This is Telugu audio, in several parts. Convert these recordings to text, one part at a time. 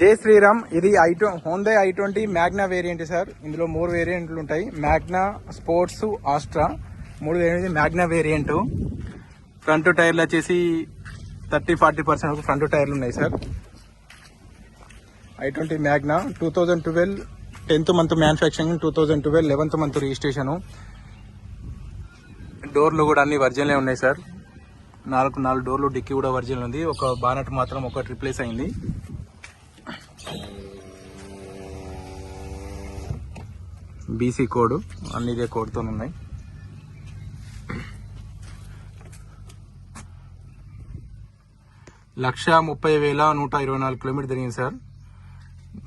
జై శ్రీరామ్. ఇది i Hyundai i twenty Magna variant sir. ఇందులో మూడు వేరియంట్లు ఉంటాయి. మ్యాగ్నా స్పోర్ట్స్ ఆస్ట్రా మూడు వేరియంట్ మ్యాగ్నా వేరియంట్ ఫ్రంట్ టైర్లు వచ్చేసి థర్టీ ఫార్టీ పర్సెంట్ వరకు ఫ్రంట్ టైర్లు ఉన్నాయి sir. I twenty Magna two thousand twelve tenth month manufacturing two thousand twelve eleventh month registration డోర్లు కూడా అన్ని వర్జన్లే ఉన్నాయి సార్. నాలుగు నాలుగు డోర్లు డిక్కీ కూడా వర్జన్ ఉంది. ఒక బానట్ మాత్రం ఒకటి రిప్లేస్ అయింది. బీసీ కోడ్ అన్ని ఇదే కోడ్తో ఉన్నాయి. లక్ష ముప్పై వేల నూట ఇరవై నాలుగు కిలోమీటర్ తిరిగింది సార్.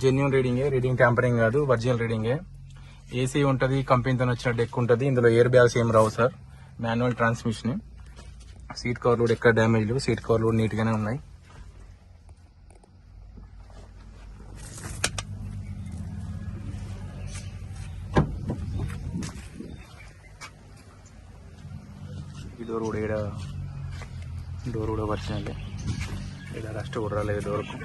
జెన్యున్ రీడింగే రీడింగ్ ట్యాంపరింగ్ కాదు ఒరిజినల్ రీడింగే ఏసీ ఉంటుంది కంపెనీతో వచ్చిన డెక్ ఉంటుంది ఇందులో ఎయిర్ బ్యాగ్స్ ఏం రావు సార్. మాన్యువల్ ట్రాన్స్మిషన్ సీట్ కవర్లు కూడా ఎక్కడ డ్యామేజ్ లేవు సీట్ కవర్లు నీట్గానే ఉన్నాయి. డోర్ కూడా ఈడ డోర్ కూడా వచ్చినట్లే ఇక్కడ రస్ట్ కూడా రాలేదు డోర్కు.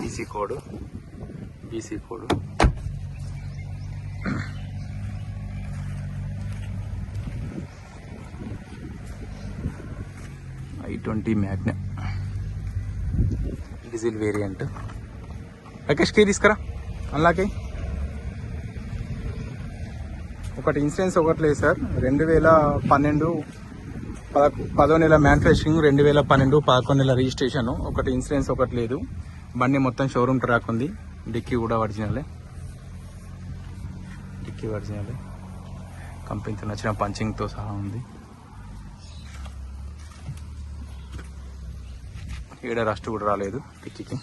BC code BC code i twenty Magna diesel variant Rakesh key తీసుకురా. అల్లాకే ఒకటి ఇన్సూరెన్స్ ఒకటి లేదు సార్. రెండు వేల పన్నెండు పదకొ పదో నెల మ్యానుఫ్యాక్చరింగ్ రెండు వేల పన్నెండు పదకొండు నెల రిజిస్ట్రేషన్. ఒకటి ఇన్సూరెన్స్ ఒకటి లేదు. బండి మొత్తం షోరూమ్ ట్రాక్ ఉంది డిక్కీ కూడా ఒరిజినలే. డిక్కీ ఒరిజినలే. కంపెనీతో నచ్చిన పంచింగ్తో సహా ఉంది. ఈడ రస్ట్ కూడా రాలేదు డిక్కీకి.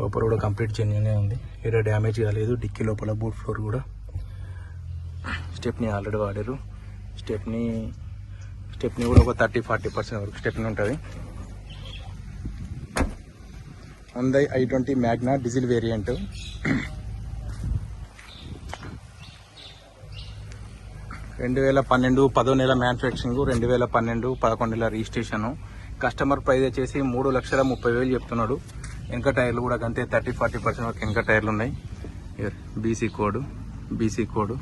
లోపల కూడా కంప్లీట్ జెన్యునే ఉంది. ఏదో డ్యామేజ్ కాలేదు డిక్కీ లోపల బూట్ ఫ్లోర్ కూడా. స్టెప్ని ఆల్రెడీ వాడారు. స్టెప్ని స్టెప్ని కూడా ఒక థర్టీ ఫార్టీ పర్సెంట్ వరకు స్టెప్ని ఉంటుంది. ఉంది i twenty Magna diesel variant రెండు వేల పన్నెండు పదో నెల మ్యానుఫ్యాక్చరింగ్ రెండు వేల పన్నెండు పదకొండు నెల రిజిస్ట్రేషన్ కస్టమర్ ప్రైస్ వచ్చేసి మూడు లక్షల ముప్పై వేలు చెప్తున్నాడు. వెనక టైర్లు కూడా అంతే థర్టీ ఫార్టీ పర్సెంట్ వరకు వెనక టైర్లు ఉన్నాయి. BC code BC code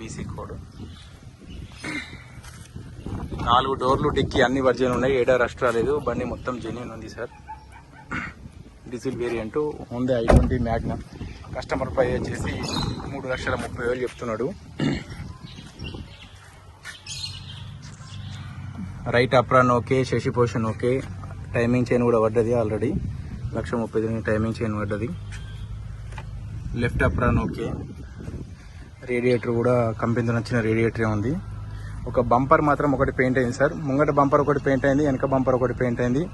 BC code నాలుగు డోర్లు డిక్కీ అన్ని వర్జన్ ఉన్నాయి. ఏడా రష్ రాలేదు. బండి మొత్తం జెన్యున్ ఉంది సార్ డీజిల్ వేరియంట్ ఉంది ఐ ట్వంటీ మ్యాగ్నమ్ కస్టమర్ పై వచ్చేసి మూడు లక్షల ముప్పై వేలు చెప్తున్నాడు. Right apron okay Shashi okay. Timing chain కూడా పడ్డది ఆల్రెడీ. లక్ష ముప్పై తొమ్మిది టైమింగ్ చైన్ పడ్డది. Left apron okay. రేడియేటర్ కూడా కంపెనీతో నచ్చిన రేడియేటరే ఉంది. ఒక బంపర్ మాత్రం ఒకటి పెయింట్ అయింది సార్. ముంగట బంపర్ ఒకటి పెయింట్ అయింది వెనక బంపర్ ఒకటి పెయింట్ అయింది.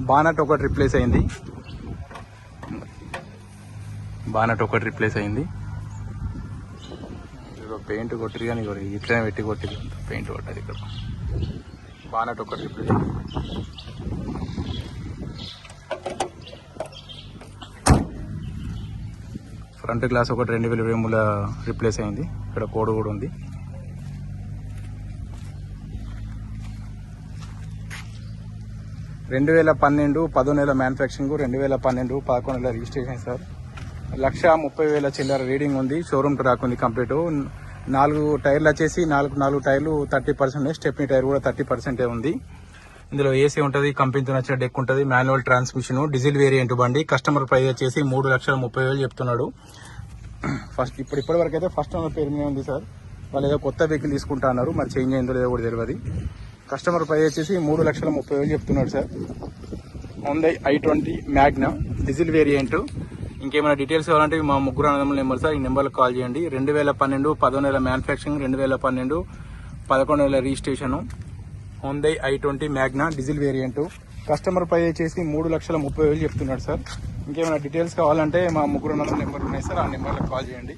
బానట్ ఒకటి రిప్లేస్ అయింది. బానట్ ఒకటి రిప్లేస్ అయింది. పెయింట్ కొట్టిరు కానీ ఇట్లనే పెట్టి కొట్టిరు. పెయింట్ కొట్టది ఇక్కడ. బానట్ ఒకటి ఫ్రంట్ గ్లాస్ ఒకటి రెండు వేల ఇరవై రిప్లేస్ అయింది. ఇక్కడ కోడ్ కూడా ఉంది. రెండు వేల పన్నెండు పదో నెల మ్యానుఫ్యాక్చరింగ్ రెండు వేల పన్నెండు పదకొండు నెల రిజిస్ట్రేషన్ సార్ లక్ష ముప్పై వేల చిల్లర రీడింగ్ ఉంది. షోరూమ్ రాకుంది ఉంది కంప్లీట్ నాలుగు టైర్లు వచ్చేసి నాలుగు నాలుగు టైర్లు థర్టీ పర్సెంట్ స్టెప్నీ టైర్ కూడా థర్టీ పర్సెంటే ఉంది. ఇందులో ఏసీ ఉంటుంది కంపెనీతో నచ్చిన డెక్ ఉంటుంది మాన్యువల్ ట్రాన్స్మిషన్ డీజిల్ వేరియంట్ బండి. కస్టమర్ ప్రైస్ వచ్చేసి మూడు లక్షల ముప్పై వేలు చెప్తున్నాడు. ఫస్ట్ ఇప్పుడు ఇప్పటి వరకు అయితే ఫస్ట్ ఓనర్ పేరు మీద ఉంది సార్. వాళ్ళు ఏదో కొత్త వెహికల్ తీసుకుంటా అన్నారు మరి చేంజ్ అయిందో లేదో కూడా తెలియదు కస్టమర్ ప్రైస్ వచ్చేసి మూడు లక్షల ముప్పై వేలు చెప్తున్నాడు సార్. ఉంది I twenty Magna diesel variant ఇంకేమైనా డీటెయిల్స్ కావాలంటే మా ముగ్గురు అన్నదమ్ముల నెంబర్ సార్. ఈ నెంబర్కి కాల్ చేయండి. రెండు వేల పన్నెండు పదో నెల మ్యానుఫ్యాక్చరింగ్ రెండు వేల పన్నెండు పదకొండు వేల registration. Hyundai I twenty Magna diesel variant. Customer పై వచ్చేసి మూడు లక్షల ముప్పై వేలు చెప్తున్నాడు సార్. ఇంకేమైనా డీటెయిల్స్ కావాలంటే మా ముగ్గురు నెంబర్ ఉన్నాయి సార్. ఆ నెంబర్కి కాల్ చేయండి.